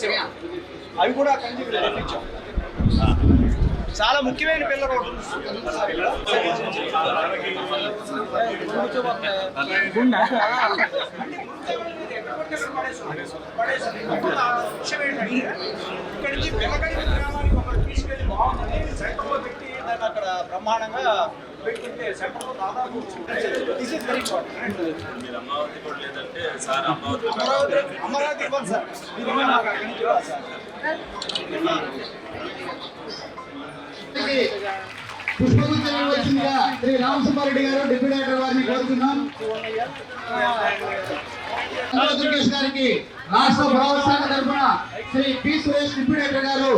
చేసాం అవి కూడా అక్కడి నుంచి తెప్పించాం. చాలా ముఖ్యమైన పిల్లలు ఇక్కడి నుంచి వెంకటగిరి గ్రామానికి ఒకటి తీసుకెళ్ళి బాగుందని సెంటర్లో పెట్టి దాన్ని అక్కడ బ్రహ్మాండంగా మీరు అమరావతి కూడా లేదంటే సార్ అమరావతి అమరావతి ఇవ్వండి సార్. పుష్పగుచ్చం వచ్చిందిగా. శ్రీ రామసుబ్బారెడ్డి గారు డిప్యూటీ డైరెక్టర్ వారిని కోరుతున్నాం. దుర్గేష్ గారికి రాష్ట్ర భరోసా తరఫున Shri P Suresh deputy director గారు.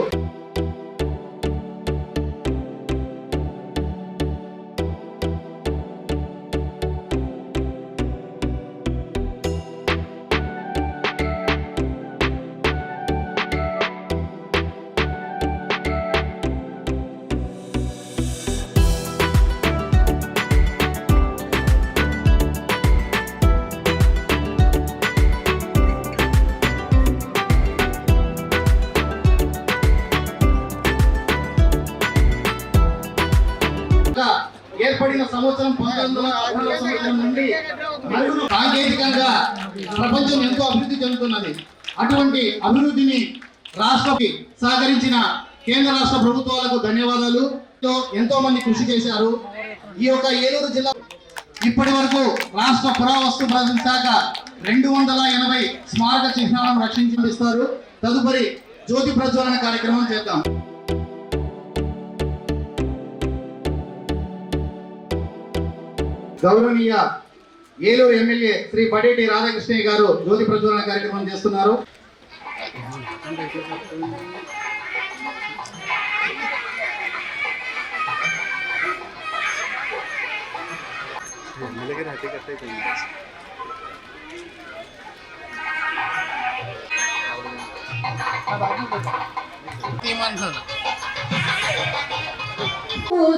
అభివృద్ధి చెందుతున్నది. అటువంటి అభివృద్ధిని రాష్ట్రకి సహకరించిన కేంద్ర రాష్ట్ర ప్రభుత్వాలకు ధన్యవాదాలు. ఎంతో మంది కృషి చేశారు. ఈ యొక్క ఏలూరు జిల్లా ఇప్పటి వరకు రాష్ట్ర పురావస్తు శాఖ రెండు వందల ఎనభై స్మారక చిహ్నాలను రక్షించిస్తారు తదుపరి జ్యోతి ప్రజ్వలన కార్యక్రమం చేద్దాం. గౌరవనీయ ఏలూరు ఎమ్మెల్యే శ్రీ పడేటి రాధాకృష్ణయ్య గారు జ్యోతి ప్రజ్వలన కార్యక్రమం చేస్తున్నారు.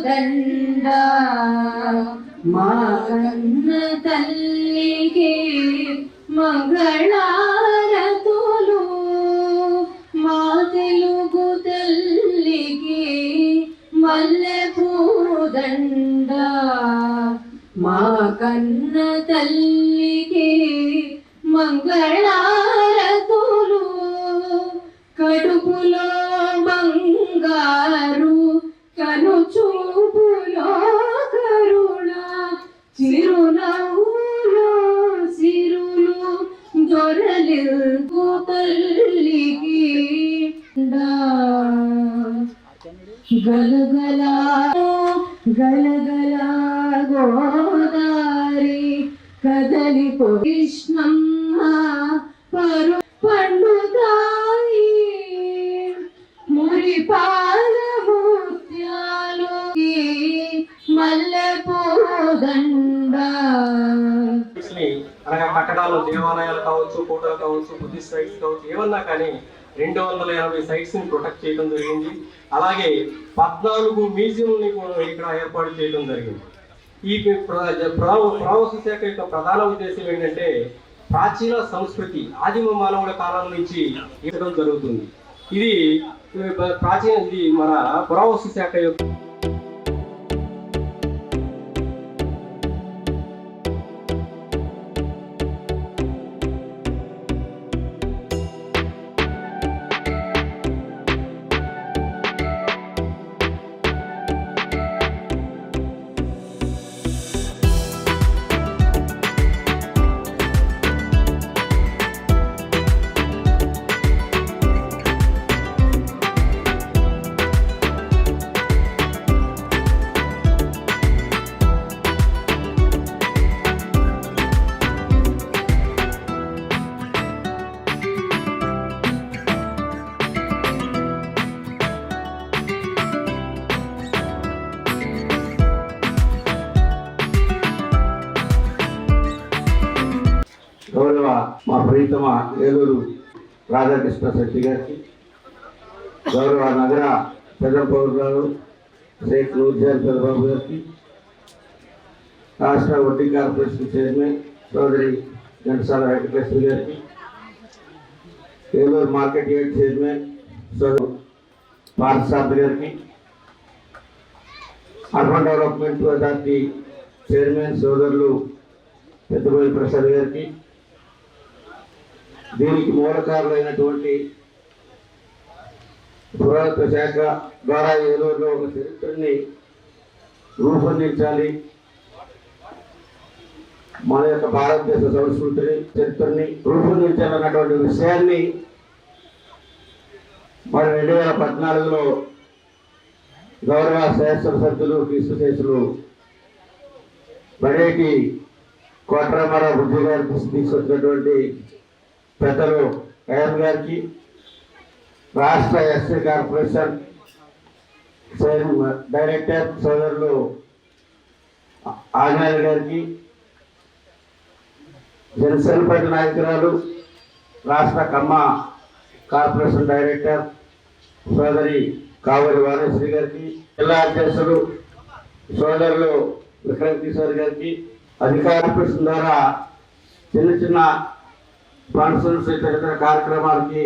దండ మా కన్న తల్లికి మగళారతులు మా తెలుగు తల్లికి మల్లె పూదండ మా కన్న తల్లికి మంగళారతులు కడుపులో గలగల గలగల గోదారి కదలిపో కృష్ణమ్మ పరు పండుతాయి. మురి పాల ముత్యాలు మల్లెపోదండ పూదండ కట్టడాలు దేవాలయాలు కావచ్చు కోటలు కావచ్చు బుద్ధిస్ట్ సైట్స్ కావచ్చు ఏమన్నా కానీ రెండు వందల యాభై సైట్స్ని ప్రొటెక్ట్ చేయడం జరిగింది. అలాగే పద్నాలుగు మ్యూజియంని కూడా ఇక్కడ ఏర్పాటు చేయడం జరిగింది. ఈ ప్ర- పురావస్తు శాఖ యొక్క ప్రధాన ఉద్దేశం ఏంటంటే ప్రాచీన సంస్కృతి ఆదిమ మానవుల కాలం నుంచి ఇవ్వడం జరుగుతుంది. ఇది ఇది ప్రాచీన ఇది మన పురావస్తు శాఖ యొక్క ప్రీతమ ఏలూరు రాధాకృష్ణ శెట్టి గారికి గౌరవ నగర పెద్ద పౌరులు షేక్ నూర్జాన్ చంద్రబాబు గారికి రాష్ట్ర వడ్డీ కార్పొరేషన్ చైర్మన్ చౌదరి ఘంటసాల వెంకటేశ్వర గారికి ఏలూరు మార్కెట్ యార్డ్ చైర్మన్ సోదరు పార్థసారథి గారికి అర్బన్ డెవలప్మెంట్ అథారిటీ చైర్మన్ సోదరులు పెద్దపల్లి ప్రసాద్ గారికి దీనికి మూలకారులైనటువంటి పురాతత్వ శాఖ ద్వారా ఏలూరులో ఒక చరిత్రని రూపొందించాలి. మన యొక్క భారతదేశ సంస్కృతిని చరిత్రని రూపొందించాలన్నటువంటి విషయాన్ని మరి రెండు వేల పద్నాలుగులో గౌరవ శాస్త్ర సభ్యులు కృష్ణశేషులు బడేటి కోట్రమర బుద్ధి గారు తీసుకొచ్చినటువంటి పెద్దలు కయాన్ గారికి రాష్ట్ర ఎస్సీ కార్పొరేషన్ డైరెక్టర్ సోదరులు ఆంజనేయ గారికి జనసేనపేట నాయకురాలు రాష్ట్ర కమ్మ కార్పొరేషన్ డైరెక్టర్ సోదరి కావలి వాణేశ్వరి గారికి జిల్లా అధ్యక్షులు సోదరులు విక్రమ్ కిషోర్ గారికి అధికార ద్వారా చిన్న చిన్న ఫంక్షన్స్ ఇతర కార్యక్రమాలకి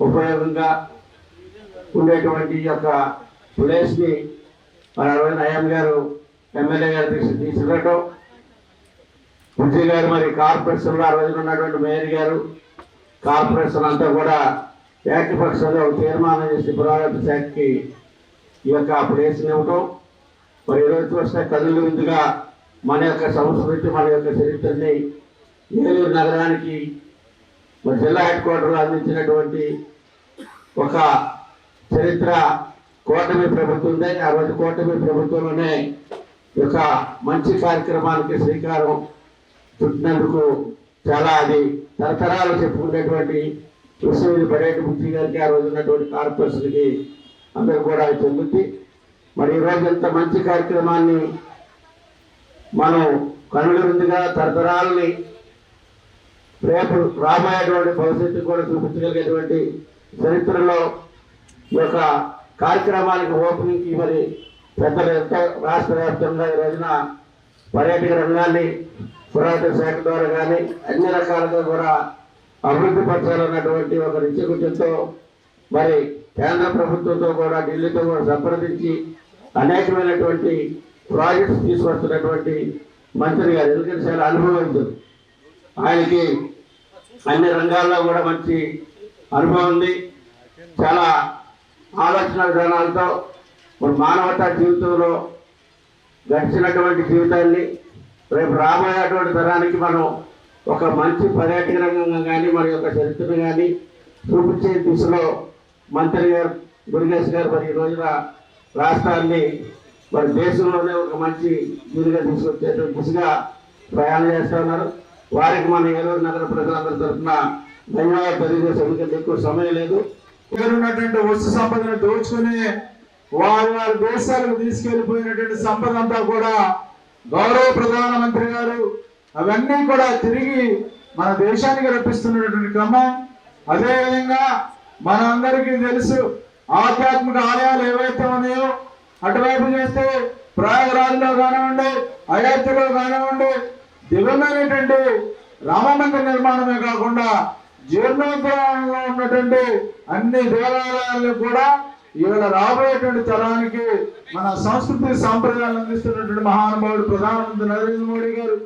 ఉపయోగంగా ఉండేటువంటి ఈ యొక్క ప్లేస్ని మన అరవింద్ అయ్యం గారు ఎమ్మెల్యే గారు తీసి తీసుకురావడం విజయ్ గారు మరి కార్పొరేషన్లో ఆ రోజున ఉన్నటువంటి మేయర్ గారు కార్పొరేషన్ అంతా కూడా ఏకపక్షంగా ఒక తీర్మానం చేసి పురాతత్వ శాఖకి ఈ యొక్క ప్లేస్ని ఇవ్వటం. మరి ఈరోజు వస్తే కదులు విందుగా మన యొక్క సంస్కృతి మన యొక్క చరిత్రని ఏలూరు నగరానికి మరి జిల్లా హెడ్ క్వార్టర్లో అందించినటువంటి ఒక చరిత్ర కూటమి ప్రభుత్వం ఆ రోజు కూటమి ప్రభుత్వంలోనే ఒక మంచి కార్యక్రమానికి శ్రీకారం చుట్టినందుకు చాలా అది తరతరాలు చెప్పుకునేటువంటి విషయం ఇది పర్యటన గారికి ఆ రోజు ఉన్నటువంటి కార్పొరేషన్కి అందరూ కూడా అది చెందుతుంది మరి ఈ ఇంత మంచి కార్యక్రమాన్ని మనం కనుగొందిగా తరతరాలని రేపు రాబోయేటువంటి భవిష్యత్తు కూడా చూపించగలిగేటువంటి చరిత్రలో ఈ యొక్క కార్యక్రమానికి ఓపెనింగ్కి మరి పెద్దలు ఎంతో రాష్ట్ర వ్యాప్తంగా ఈ రోజున పర్యాటక రంగాన్ని పురాతన శాఖ ద్వారా కానీ అన్ని రకాలుగా కూడా అభివృద్ధి పరచాలన్నటువంటి ఒక నిత్యకృత్యంతో మరి కేంద్ర ప్రభుత్వంతో కూడా ఢిల్లీతో కూడా సంప్రదించి అనేకమైనటువంటి ప్రాజెక్ట్స్ తీసుకొస్తున్నటువంటి మంత్రి గారు. ఎందుకంటే చాలా అనుభవించారు ఆయనకి అన్ని రంగాల్లో కూడా మంచి అనుభవం ఉంది. చాలా ఆలోచన విధానాలతో మన మానవతా జీవితంలో గడిచినటువంటి జీవితాన్ని రేపు రాబోయేటువంటి తరానికి మనం ఒక మంచి పర్యాటక రంగంగా కానీ మన యొక్క చరిత్రను కానీ చూపించే దిశలో మంత్రి గారు మురుగేష్ గారు మరి ఈ రోజున రాష్ట్రాన్ని మరి దేశంలోనే ఒక మంచి దీనిగా తీసుకొచ్చేటువంటి దిశగా ప్రయాణం చేస్తున్నారు వారికి మన ఏలూరు నగర ప్రజలందరి తరఫున ధన్యవాదాలు తెలియజేసే ఎందుకంటే ఎక్కువ సమయం లేదు. ఇక్కడ ఉన్నటువంటి వస్తు సంపదను దోచుకుని వారి వారి దేశాలకు తీసుకెళ్ళిపోయినటువంటి సంపద అంతా కూడా గౌరవ ప్రధానమంత్రి గారు అవన్నీ కూడా తిరిగి మన దేశానికి రప్పిస్తున్నటువంటి క్రమం. అదేవిధంగా మనందరికీ తెలుసు ఆధ్యాత్మిక ఆలయాలు ఏవైతే ఉన్నాయో అటువైపు చేస్తే ప్రయాగరాజులో కానివ్వండి అయోధ్యలో కానివ్వండి దివ్యమైనటువంటి రామమందిర నిర్మాణమే కాకుండా జీర్ణోద్ధారంలో ఉన్నటువంటి అన్ని దేవాలయాలను కూడా ఇవాళ రాబోయేటువంటి తరానికి మన సంస్కృతి సాంప్రదాయాలు అందిస్తున్నటువంటి మహానుభావుడు ప్రధానమంత్రి నరేంద్ర మోడీ గారు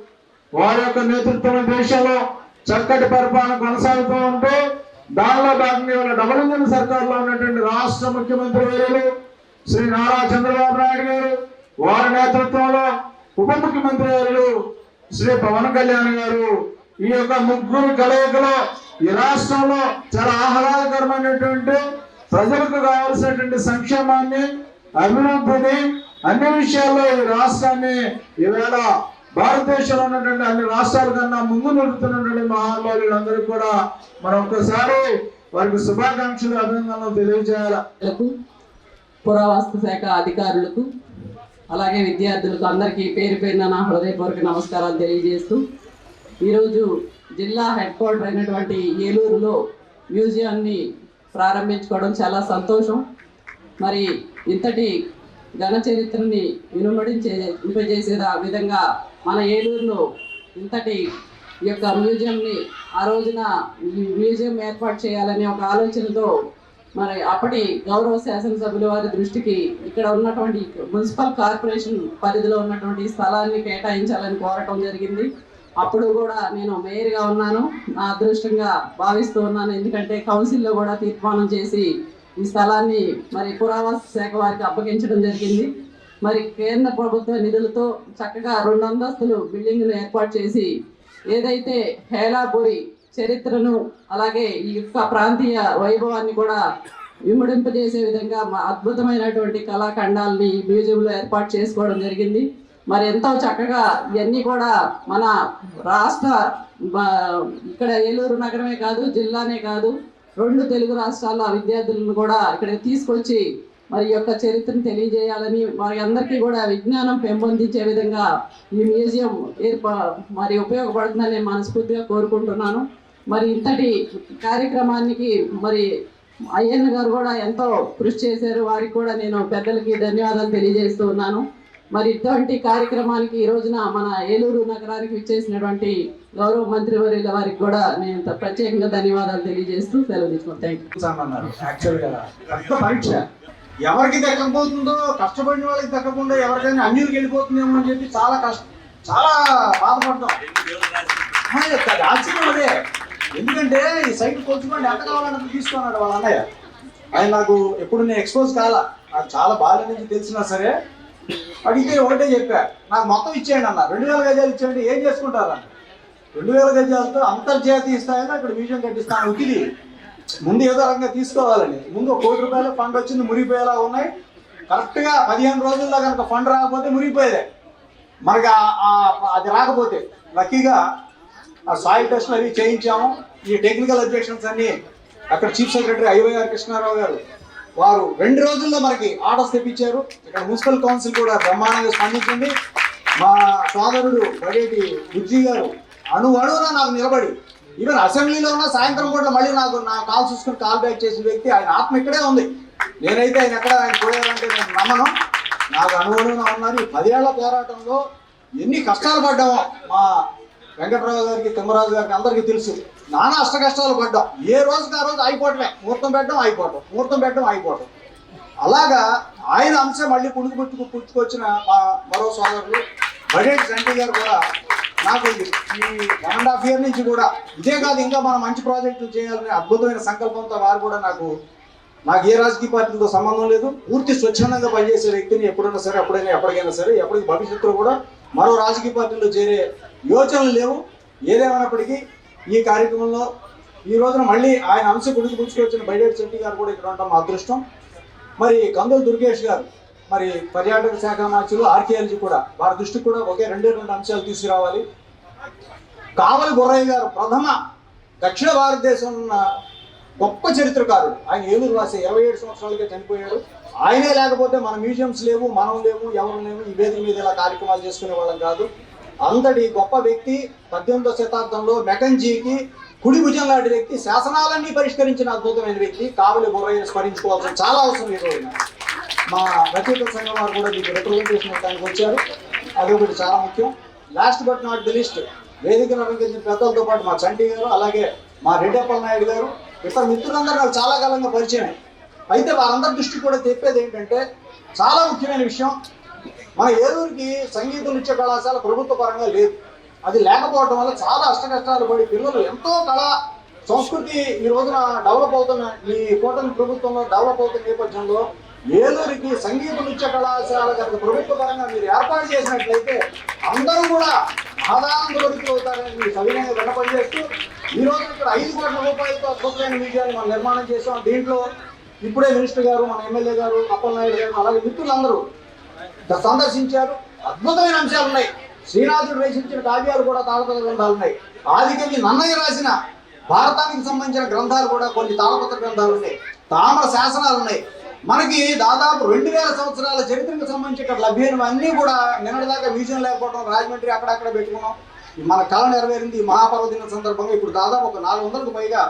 వారి యొక్క నేతృత్వం దేశంలో చక్కటి పరిపాలన కొనసాగుతూ ఉంటే దానిలో భాగంగా ఇవాళ డబుల్ ఇంజన్ సర్కార్లో ఉన్నటువంటి రాష్ట్ర ముఖ్యమంత్రి వర్యులు శ్రీ నారా చంద్రబాబు నాయుడు గారు వారి నేతృత్వంలో ఉప ముఖ్యమంత్రి వర్యులు శ్రీ పవన్ కళ్యాణ్ గారు ఈ యొక్క ముగ్గురు కలయికలో ఈ రాష్ట్రంలో చాలా ఆహ్లాదకరమైనటువంటి ప్రజలకు కావాల్సినటువంటి సంక్షేమాన్ని అభివృద్ధిని అన్ని విషయాల్లో ఈ రాష్ట్రాన్ని ఈవేళ భారతదేశంలో ఉన్నటువంటి అన్ని రాష్ట్రాల కన్నా ముందు నిలుపుతున్నటువంటి మహానుభావులందరూ కూడా మనం ఒక్కసారి వారికి శుభాకాంక్షలు అభినందనలు తెలియజేయాలి? పురావస్తు శాఖ అధికారులకు అలాగే విద్యార్థులకు అందరికీ పేరు పేరున నా హృదయపూర్వక నమస్కారాలు తెలియజేస్తూ ఈరోజు జిల్లా హెడ్ క్వార్టర్ అయినటువంటి ఏలూరులో మ్యూజియాన్ని ప్రారంభించుకోవడం చాలా సంతోషం. మరి ఇంతటి ఘన చరిత్రని వినుమడించే ఇంపజేసే విధంగా మన ఏలూరులో ఇంతటి ఈ యొక్క మ్యూజియంని ఆ రోజున ఈ మ్యూజియం ఏర్పాటు చేయాలనే ఒక ఆలోచనతో మరి అప్పటి గౌరవ శాసనసభ్యుల వారి దృష్టికి ఇక్కడ ఉన్నటువంటి మున్సిపల్ కార్పొరేషన్ పరిధిలో ఉన్నటువంటి స్థలాన్ని కేటాయించాలని కోరటం జరిగింది. అప్పుడు కూడా నేను మేయర్గా ఉన్నాను. నా అదృష్టంగా భావిస్తూ ఉన్నాను. ఎందుకంటే కౌన్సిల్లో కూడా తీర్మానం చేసి ఈ స్థలాన్ని మరి పురావస్తు శాఖ వారికి అప్పగించడం జరిగింది. మరి కేంద్ర ప్రభుత్వ నిధులతో చక్కగా రెండు అంతస్తులు బిల్డింగ్లు ఏర్పాటు చేసి ఏదైతే హేలాపురి చరిత్రను అలాగే ఈ యొక్క ప్రాంతీయ వైభవాన్ని కూడా విమడింపజేసే విధంగా మా అద్భుతమైనటువంటి కళాఖండాలని ఈ మ్యూజియంలో ఏర్పాటు చేసుకోవడం జరిగింది. మరి ఎంతో చక్కగా ఇవన్నీ కూడా మన రాష్ట్ర ఇక్కడ ఏలూరు నగరమే కాదు జిల్లానే కాదు రెండు తెలుగు రాష్ట్రాల విద్యార్థులను కూడా ఇక్కడ తీసుకొచ్చి మరి యొక్క చరిత్రను తెలియజేయాలని వారి అందరికీ కూడా విజ్ఞానం పెంపొందించే విధంగా ఈ మ్యూజియం ఏర్పా మరి ఉపయోగపడుతుందని మనస్ఫూర్తిగా కోరుకుంటున్నాను. మరి ఇంతటి కార్యక్రమానికి మరి అయ్యన్న గారు కూడా ఎంతో కృషి చేశారు. వారికి కూడా నేను పెద్దలకి ధన్యవాదాలు తెలియజేస్తూ ఉన్నాను. మరి ఇటువంటి కార్యక్రమానికి ఈ రోజున మన ఏలూరు నగరానికి ఇచ్చేసినటువంటి గౌరవ మంత్రి వర్యుల వారికి కూడా నేను ప్రత్యేకంగా ధన్యవాదాలు తెలియజేస్తూ సెలవు తీసుకుంటాను. పరీక్ష. ఎవరికి దక్కకపోతుందో కష్టపడిన వాళ్ళకి దక్కకుండా ఎవరికైనా అన్యులకి వెళ్ళిపోతుందేమో అని చెప్పి చాలా కష్టం చాలా బాధపడతాం. ఆ, అదే. ఎందుకంటే ఈ సైట్ కొలుచుకోండి ఎంత కావాలన్నది తీసుకున్నాడు వాళ్ళ అన్నయ్య. ఆయన నాకు ఎప్పుడు నేను ఎక్స్పోజ్ కాల. నాకు చాలా బాల్యం నుంచి తెలిసినా సరే అడిగితే ఒకటే చెప్పా. నాకు మొత్తం ఇచ్చేయండి అన్న. రెండు వేల గజాలు ఇచ్చేయండి. ఏం చేసుకుంటారు అన్న? రెండు వేల గజాలతో అంతర్జాతీయ స్థాయిలో ఇక్కడ మ్యూజియం కట్టిస్తాను ఉకిది ముందు ఏదో రకంగా తీసుకోవాలని. ముందు ఒక కోటి రూపాయలు ఫండ్ వచ్చింది మురిగిపోయేలా ఉన్నాయి. కరెక్ట్గా పదిహేను రోజుల్లో కనుక ఫండ్ రాకపోతే మురిగిపోయేదే. మనకి అది రాకపోతే. లక్కీగా ఆ సాయిల్ టెస్ట్లు అవి చేయించాము. ఈ టెక్నికల్ అబ్జెక్షన్స్ అన్ని అక్కడ చీఫ్ సెక్రటరీ ఐవైఆర్ కృష్ణారావు గారు వారు రెండు రోజుల్లో మనకి ఆర్డర్స్ తెప్పించారు. ఇక్కడ మున్సిపల్ కౌన్సిల్ కూడా బ్రహ్మాండంగా స్పందించింది. మా సోదరుడు బడేటి బుజ్జి గారు అణు అణువున నాకు నిలబడి. ఈవెన్ అసెంబ్లీలో ఉన్న సాయంత్రం కూడా మళ్ళీ నాకు నా కాల్ చూసుకుని కాల్ బ్యాక్ చేసిన వ్యక్తి ఆయన ఆత్మ ఇక్కడే ఉంది. నేనైతే ఆయన ఎక్కడ ఆయన పోయారంటే నేను నమ్మను. నాకు అనుగుణంగా ఉన్నారు. ఈ పదేళ్ళ పోరాటంలో ఎన్ని కష్టాలు పడ్డామో మా వెంకటరావు గారికి తిమ్మరాజు గారికి అందరికీ తెలుసు నానా అష్ట కష్టాలు పడ్డాం. ఏ రోజుకి ఆ రోజు అయిపోవటమే ముహూర్తం పెట్టడం అయిపోవటం ముహూర్తం పెట్టడం అయిపోవటం అలాగా ఆయన అంశం మళ్ళీ పుణుకు పుట్టుకు పుట్టుకొచ్చిన మా మరో సోదరులు బడేటి సంటి గారు కూడా నాకు ఈ వన్ అండ్ హాఫ్ ఇయర్ నుంచి కూడా ఇదే కాదు ఇంకా మనం మంచి ప్రాజెక్టులు చేయాలనే అద్భుతమైన సంకల్పంతో వారు కూడా నాకు నాకు ఏ రాజకీయ పార్టీలతో సంబంధం లేదు. పూర్తి స్వచ్ఛందంగా పనిచేసే వ్యక్తిని ఎప్పుడైనా సరే అప్పుడైనా ఎప్పటికైనా సరే ఎప్పటికి భవిష్యత్తులో కూడా మరో రాజకీయ పార్టీలో చేరే యోచనలు లేవు. ఏదేమైనప్పటికీ ఈ కార్యక్రమంలో ఈ రోజున మళ్ళీ ఆయన అంశ గుడికి పుచ్చుకొచ్చిన బైడేటి శెట్టి గారు కూడా ఇక్కడ ఉండటం మా అదృష్టం. మరి కందుల దుర్గేష్ గారు మరి పర్యాటక శాఖ మంత్రులు ఆర్కియాలజీ కూడా వారి దృష్టికి కూడా ఒకే రెండే రెండు అంశాలు తీసుకురావాలి. కావలి గుర్రయ్య గారు ప్రథమ దక్షిణ భారతదేశం ఉన్న గొప్ప చరిత్రకారుడు ఆయన ఏలూరు రాసే ఇరవై ఏడు సంవత్సరాలకే చనిపోయాడు. ఆయనే లేకపోతే మన మ్యూజియంస్ లేవు మనం లేవు ఎవరు లేవు ఈ వేదిక మీద ఇలా కార్యక్రమాలు చేసుకునే వాళ్ళం కాదు. అంతటి గొప్ప వ్యక్తి పద్దెనిమిదో శతాబ్దంలో మెకంజీకి కుడి భుజం లాంటి వ్యక్తి శాసనాలన్నీ పరిష్కరించిన అద్భుతమైన వ్యక్తి కావలి గుర్రయ్య స్మరించుకోవాల్సిన చాలా అవసరం ఈరోజు మా రచయిత సంఘం వారు కూడా మీకు రిప్రజెంటేషన్ ఇవ్వడానికి వచ్చారు. అదొకటి చాలా ముఖ్యం. Last but not the least వేదికను అలంకరించిన పెద్దలతో పాటు మా చండీ గారు అలాగే మా రెడ్డప్పల నాయుడు గారు ఇతర మిత్రులందరూ నాకు చాలా కాలంగా పరిచయం. అయితే వారందరి దృష్టి కూడా చెప్పేది ఏంటంటే చాలా ముఖ్యమైన విషయం మన ఏలూరుకి సంగీత నృత్య కళాశాల ప్రభుత్వ పరంగా లేదు. అది లేకపోవడం వల్ల చాలా అష్ట కష్టాలు పడి పిల్లలు ఎంతో కళ సంస్కృతి ఈ రోజున డెవలప్ అవుతున్న ఈ కూటమి ప్రభుత్వంలో డెవలప్ అవుతున్న నేపథ్యంలో ఏలూరికి సంగీత నృత్య కళాశాల కనుక ప్రభుత్వ పరంగా మీరు ఏర్పాటు చేసినట్లయితే అందరూ కూడా ఆదాయం వరకు అవుతారని మీరు సవినయంగా విన్నపం చేస్తూ ఈ రోజు ఇక్కడ ఐదు కోట్ల రూపాయలతో అద్భుతమైన మ్యూజియాన్ని మనం నిర్మాణం చేసాం దీంట్లో ఇప్పుడే మినిస్టర్ గారు మన ఎమ్మెల్యే గారు అప్పలనాయుడు గారు అలాగే మిత్రులందరూ సందర్శించారు. అద్భుతమైన అంశాలు ఉన్నాయి. శ్రీనాథుడు రచించిన కావ్యాలు కూడా తాళపత్ర గ్రంథాలు ఉన్నాయి. ఆదికవి నన్నయ్య రాసిన భారతానికి సంబంధించిన గ్రంథాలు కూడా కొన్ని తాళపత్ర గ్రంథాలు ఉన్నాయి. తామర శాసనాలు ఉన్నాయి. మనకి దాదాపు రెండు వేల సంవత్సరాల చరిత్రకు సంబంధించి ఇక్కడ లభ్యమైనవన్నీ కూడా నిన్నటిదాకా మ్యూజియం లేకపోవడం రాజమండ్రి అక్కడక్కడ పెట్టుకున్నాం. మన కళ నెరవేరింది ఈ మహాపర్వదిన సందర్భంగా ఇప్పుడు దాదాపు ఒక నాలుగు వందలకు పైగా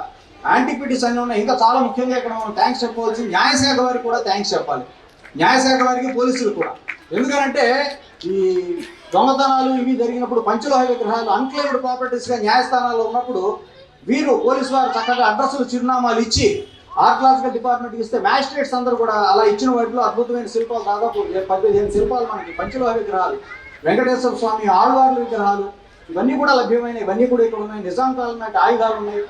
యాంటిక్విటీస్ అన్ని ఉన్నాయి. ఇంకా చాలా ముఖ్యంగా ఇక్కడ మనం థ్యాంక్స్ చెప్పవలసి న్యాయశాఖ వారికి కూడా థ్యాంక్స్ చెప్పాలి. న్యాయశాఖ వారికి పోలీసులు కూడా. ఎందుకంటే ఈ దొంగతనాలు ఇవి జరిగినప్పుడు పంచలోహ విగ్రహాలు అన్క్లెయిమ్డ్ ప్రాపర్టీస్గా న్యాయస్థానాల్లో ఉన్నప్పుడు వీరు పోలీసు వారు చక్కగా అడ్రస్లు చిరునామాలు ఇచ్చి ఆర్కలాజికల్ డిపార్ట్మెంట్కి ఇస్తే మ్యాజిస్ట్రేట్స్ అందరూ కూడా అలా ఇచ్చిన వాటిలో అద్భుతమైన శిల్పాలు దాదాపు పదిహేను శిల్పాలు మనకి పంచలోహ విగ్రహాలు వెంకటేశ్వర స్వామి ఆళ్వార్ల విగ్రహాలు ఇవన్నీ కూడా లభ్యమైన ఇవన్నీ కూడా ఇక్కడ ఉన్నాయి. నిజాం కాలం నాటి ఆయుధాలు ఉన్నాయి.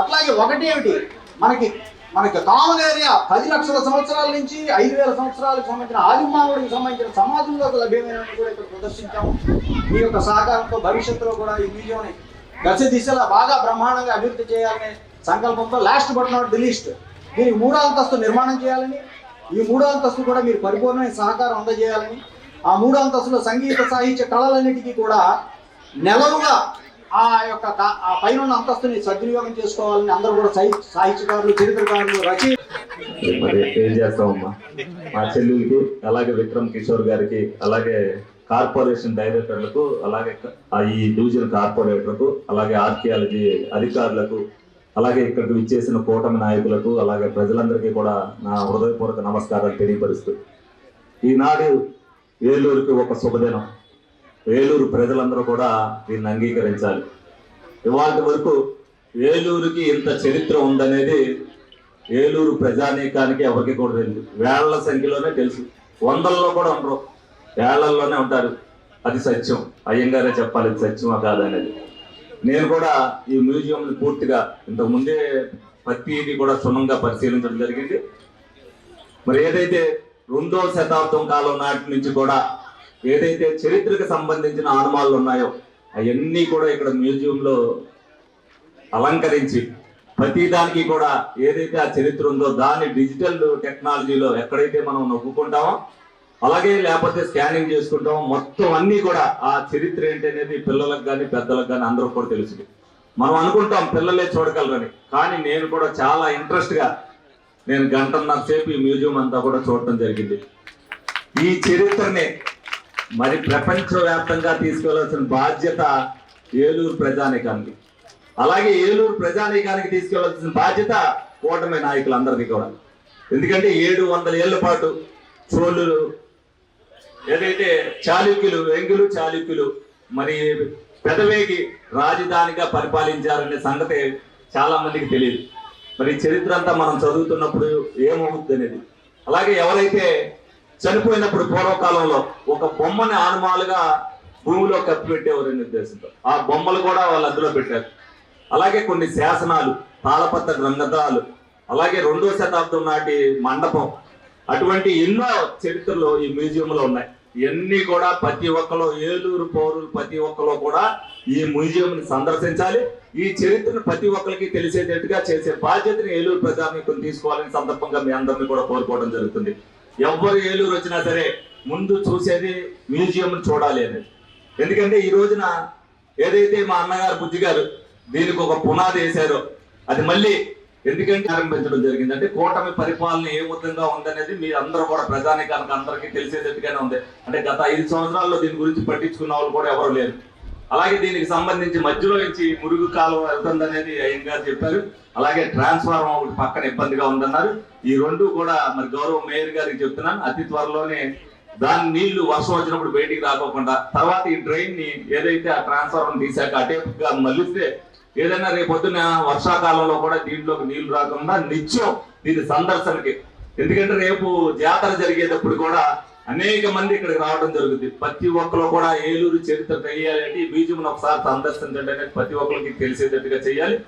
అట్లాగే ఒకటి ఏమిటి? మనకి మనకి కామన్ ఏరియా పది లక్షల సంవత్సరాల నుంచి ఐదు వేల సంవత్సరాలకు సంబంధించిన ఆదిమానవుడికి సంబంధించిన సమాజంలో లభ్యమైన కూడా ఇక్కడ ప్రదర్శించాము. మీ యొక్క సహకారంతో భవిష్యత్తులో కూడా ఈ మ్యూజియంని దశ దిశలా బాగా బ్రహ్మాండంగా అభివృద్ధి చేయాలనే సంకల్పంతో last but not the least దీనికి మూడో అంతస్తు నిర్మాణం చేయాలని ఈ మూడో అంతస్తు కూడా మీరు పరిపూర్ణమైన సహకారం అందజేయాలని ఆ మూడో అంతస్తులో సంగీత సాహిత్య కళలన్నిటికీ కూడా నెలవుగా ఆ యొక్క ఆ పైన అంతస్తుని సద్వినియోగం చేసుకోవాలని అందరూ కూడా సాహి- సాహిత్యకారులు చరిత్రకారులు రచయి మరి ఏం చేస్తామమ్మా మా చెల్లెలకి అలాగే విక్రమ్ కిషోర్ గారికి అలాగే కార్పొరేషన్ డైరెక్టర్లకు అలాగే ఆ ఈ డివిజన్ కార్పొరేటర్కు అలాగే ఆర్కియాలజీ అధికారులకు అలాగే ఇక్కడికి విచ్చేసిన కూటమి నాయకులకు అలాగే ప్రజలందరికీ కూడా నా హృదయపూర్వక నమస్కారాలు తెలియపరుస్తూ ఈనాడు ఏలూరుకి ఒక శుభదినం. ఏలూరు ప్రజలందరూ కూడా దీన్ని అంగీకరించాలి. ఇవాళ వరకు ఏలూరుకి ఇంత చరిత్ర ఉందనేది ఏలూరు ప్రజానీకానికి ఎవరికి కూడా తెలియదు వేళ్ళ సంఖ్యలోనే తెలుసు. వందల్లో కూడా ఉండరు. వేళ్ళలోనే ఉంటారు. అది సత్యం. అయ్యంగారే చెప్పాలి ఇది సత్యమా కాదనేది. నేను కూడా ఈ మ్యూజియంని పూర్తిగా ఇంతకు ముందే ప్రతిదీ కూడా క్షుణ్ణంగా పరిశీలించడం జరిగింది. మరి ఏదైతే రెండో శతాబ్దం కాలం నాటి నుంచి కూడా ఏదైతే చరిత్రకు సంబంధించిన ఆనమాలు ఉన్నాయో అవన్నీ కూడా ఇక్కడ మ్యూజియంలో అలంకరించి ప్రతి దానికి కూడా ఏదైతే ఆ చరిత్ర ఉందో దాన్ని డిజిటల్ టెక్నాలజీలో ఎక్కడైతే మనం నొప్పుకుంటామో అలాగే లేకపోతే స్కానింగ్ చేసుకుంటాం. మొత్తం అన్ని కూడా ఆ చరిత్ర ఏంటి అనేది పిల్లలకు కానీ పెద్దలకు కానీ అందరూ కూడా తెలుసు మనం అనుకుంటాం పిల్లలే చూడగలరని. కానీ నేను కూడా చాలా ఇంట్రెస్ట్గా నేను గంటన్నర సేపు ఈ మ్యూజియం అంతా కూడా చూడటం జరిగింది. ఈ చరిత్రని మరి ప్రపంచవ్యాప్తంగా తీసుకెళ్ళాల్సిన బాధ్యత ఏలూరు ప్రజానికానికి. అలాగే ఏలూరు ప్రజానీకానికి తీసుకెళ్ళాల్సిన బాధ్యత కూటమి నాయకులందరికీ కూడా. ఎందుకంటే ఏడు వందల ఏళ్ళ పాటు చోళులు ఏదైతే చాళుక్యులు వెంగులు చాళుక్యులు మరి పెదవేగి రాజధానిగా పరిపాలించారనే సంగతి చాలా మందికి తెలియదు మరి చరిత్ర అంతా మనం చదువుతున్నప్పుడు ఏమవుతుంది అనేది అలాగే ఎవరైతే చనిపోయినప్పుడు పూర్వకాలంలో ఒక బొమ్మని ఆనుమాలుగా భూమిలో కప్పిపెట్టేవారనే ఉద్దేశంతో. ఆ బొమ్మలు కూడా వాళ్ళు అందులో పెట్టారు. అలాగే కొన్ని శాసనాలు తాళపత్ర గ్రంథాలు అలాగే రెండో శతాబ్దం నాటి మండపం అటువంటి ఎన్నో చరిత్రలు ఈ మ్యూజియంలో ఉన్నాయి. ఇవన్నీ కూడా ప్రతి ఒక్కరు ఏలూరు పౌరులు ప్రతి ఒక్కరు కూడా ఈ మ్యూజియం సందర్శించాలి. ఈ చరిత్రను ప్రతి ఒక్కరికి తెలిసేటట్టుగా చేసే బాధ్యతను ఏలూరు ప్రజానీకం తీసుకోవాలని సందర్భంగా మీ అందరినీ కూడా కోరుకోవడం జరుగుతుంది. ఎవరు ఏలూరు వచ్చినా సరే ముందు చూసేది మ్యూజియం చూడాలి అనేది. ఎందుకంటే ఈ రోజున ఏదైతే మా అన్నగారు బుజ్జి గారు దీనికి ఒక పునాది వేశారో అది మళ్ళీ ఎందుకంటే ఆరంభించడం జరిగింది. అంటే కూటమి పరిపాలన ఏ విధంగా ఉందనేది మీరందరూ అందరూ కూడా ప్రజానికానికి అందరికీ తెలిసేటట్టుగానే ఉంది. అంటే గత ఐదు సంవత్సరాల్లో దీని గురించి పట్టించుకున్న వాళ్ళు కూడా ఎవరు లేరు. అలాగే దీనికి సంబంధించి మధ్యలో నుంచి మురుగు కాలువ వెళ్తుంది అనేది అయ్యం గారు చెప్పారు. అలాగే ట్రాన్స్ఫార్మర్ ఒకటి పక్కన ఇబ్బందిగా ఉందన్నారు. ఈ రెండు కూడా మరి గౌరవ మేయర్ గారికి చెప్తున్నాను. అతి త్వరలోనే దాని నీళ్ళు వర్షం వచ్చినప్పుడు బయటికి రాకోకుండా తర్వాత ఈ డ్రైన్ని ఏదైతే ఆ ట్రాన్స్ఫార్మర్ తీసాక అటేపుగా మళ్ళిస్తే ఏదైనా రేపు పొద్దున వర్షాకాలంలో కూడా దీంట్లోకి నీళ్ళు రాకుండా నిత్యం దీని సందర్శనకి. ఎందుకంటే రేపు జాతర జరిగేటప్పుడు కూడా అనేక మంది ఇక్కడికి రావడం జరుగుతుంది. ప్రతి ఒక్కరు కూడా ఏలూరు చరిత్ర తెలియాలంటే ఈ బీజమును ఒకసారి సందర్శించండి అనేది ప్రతి ఒక్కరికి తెలిసేటట్టుగా చేయాలి.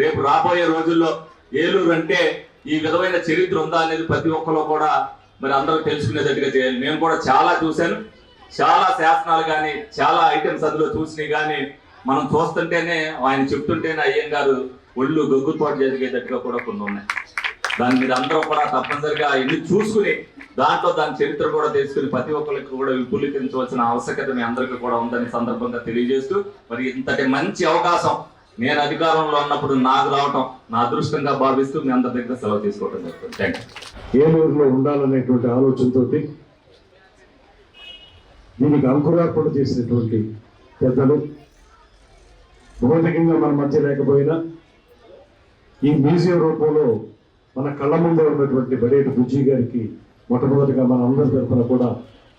రేపు రాబోయే రోజుల్లో ఏలూరు అంటే ఈ విధమైన చరిత్ర ఉందా అనేది ప్రతి ఒక్కరు కూడా మరి అందరూ తెలుసుకునేటట్టుగా చేయాలి. నేను కూడా చాలా చూశాను. చాలా శాసనాలు కానీ చాలా ఐటమ్స్ అందులో చూసినవి కానీ మనం చూస్తుంటేనే ఆయన చెప్తుంటేనే అయ్యం గారు ఒళ్ళు గొగ్గుపాటు జరిగేటట్టుగా కూడా కొన్ని ఉన్నాయి. దాని మీద అందరూ కూడా తప్పనిసరిగా ఇన్ని చూసుకుని దాంట్లో దాని చరిత్ర కూడా తెలుసుకుని ప్రతి ఒక్కరికి కూడా విపులీకరించవలసిన ఆవశ్యకత మీ అందరికీ కూడా ఉందని సందర్భంగా తెలియజేస్తూ మరి ఇంతటి మంచి అవకాశం నేను అధికారంలో ఉన్నప్పుడు నాకు రావటం నా అదృష్టంగా భావిస్తూ మీ అందరి దగ్గర సెలవు తీసుకోవటం జరుగుతుంది. థ్యాంక్ యూ ఏలూరులో ఉండాలనేటువంటి ఆలోచనతోటి దీనికి అంకురార్పణ చేసినటువంటి పెద్దలు భౌతికంగా మన మధ్య లేకపోయినా ఈ మ్యూజియం రూపంలో మన కళ్ళ ముందే ఉన్నటువంటి బడేటి బుజ్జి గారికి మొట్టమొదటిగా మన అందరి తరఫున కూడా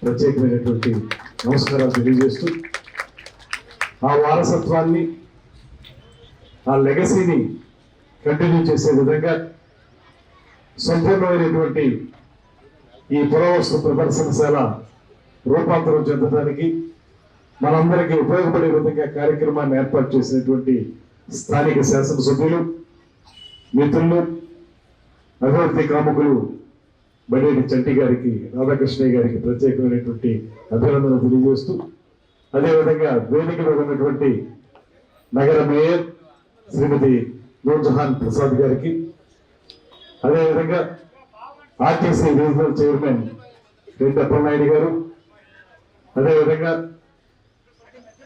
ప్రత్యేకమైనటువంటి నమస్కారాలు తెలియజేస్తూ ఆ వారసత్వాన్ని ఆ లెగసీని కంటిన్యూ చేసే విధంగా సంపూర్ణమైనటువంటి ఈ పురావస్తు ప్రదర్శనశాల రూపాంతరం చెందడానికి మనందరికీ ఉపయోగపడే విధంగా కార్యక్రమాన్ని ఏర్పాటు చేసినటువంటి స్థానిక శాసనసభ్యులు మిత్రులు అభివృద్ధి కాముకులు బడేటి చంటి గారికి రాధాకృష్ణయ్య గారికి ప్రత్యేకమైనటువంటి అభినందనలు తెలియజేస్తూ అదేవిధంగా వేదిక మీద ఉన్నటువంటి నగర మేయర్ శ్రీమతి నూర్జహాన్ ప్రసాద్ గారికి అదేవిధంగా RTC regional chairman Reddy Appalanaidu గారు అదేవిధంగా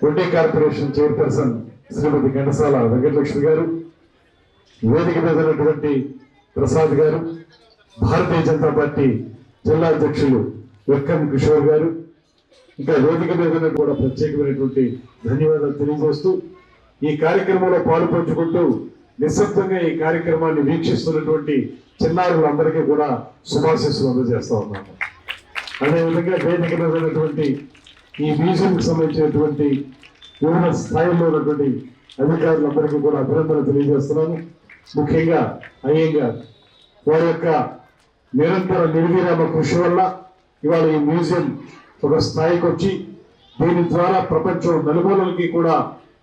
ఉండే కార్పొరేషన్ చైర్పర్సన్ శ్రీమతి ఘంటసాల వెంకటలక్ష్మి గారు వేదిక మీద ఉన్నటువంటి ప్రసాద్ గారు భారతీయ జనతా పార్టీ జిల్లా అధ్యక్షులు వెక్కం కిషోర్ గారు. ఇంకా వేదిక మీద కూడా ప్రత్యేకమైనటువంటి ధన్యవాదాలు తెలియజేస్తూ ఈ కార్యక్రమంలో పాల్పంచుకుంటూ నిశ్శబ్దంగా ఈ కార్యక్రమాన్ని వీక్షిస్తున్నటువంటి చిన్నారులందరికీ కూడా శుభాశీస్సులు అందజేస్తా ఉన్నాము. అదేవిధంగా వేదిక మీద ఉన్నటువంటి ఈ మ్యూజియంకి సంబంధించినటువంటి వివిధ స్థాయిలో ఉన్నటువంటి అధికారులందరికీ కూడా అభినందనలు తెలియజేస్తున్నాను. ముఖ్యంగా అయ్యంగా వారి యొక్క నిరంతర నిర్విరామ కృషి వల్ల ఇవాళ ఈ మ్యూజియం ఒక స్థాయికి వచ్చి దీని ద్వారా ప్రపంచం నలుమూలలకి కూడా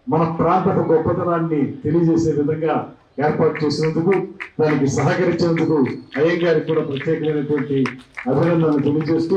మన ప్రాంతపు గొప్పతనాన్ని తెలియజేసే విధంగా ఏర్పాటు చేసినందుకు దానికి సహకరించినందుకు అయ్యంగారికి కూడా ప్రత్యేకమైనటువంటి అభినందనలు తెలియజేస్తూ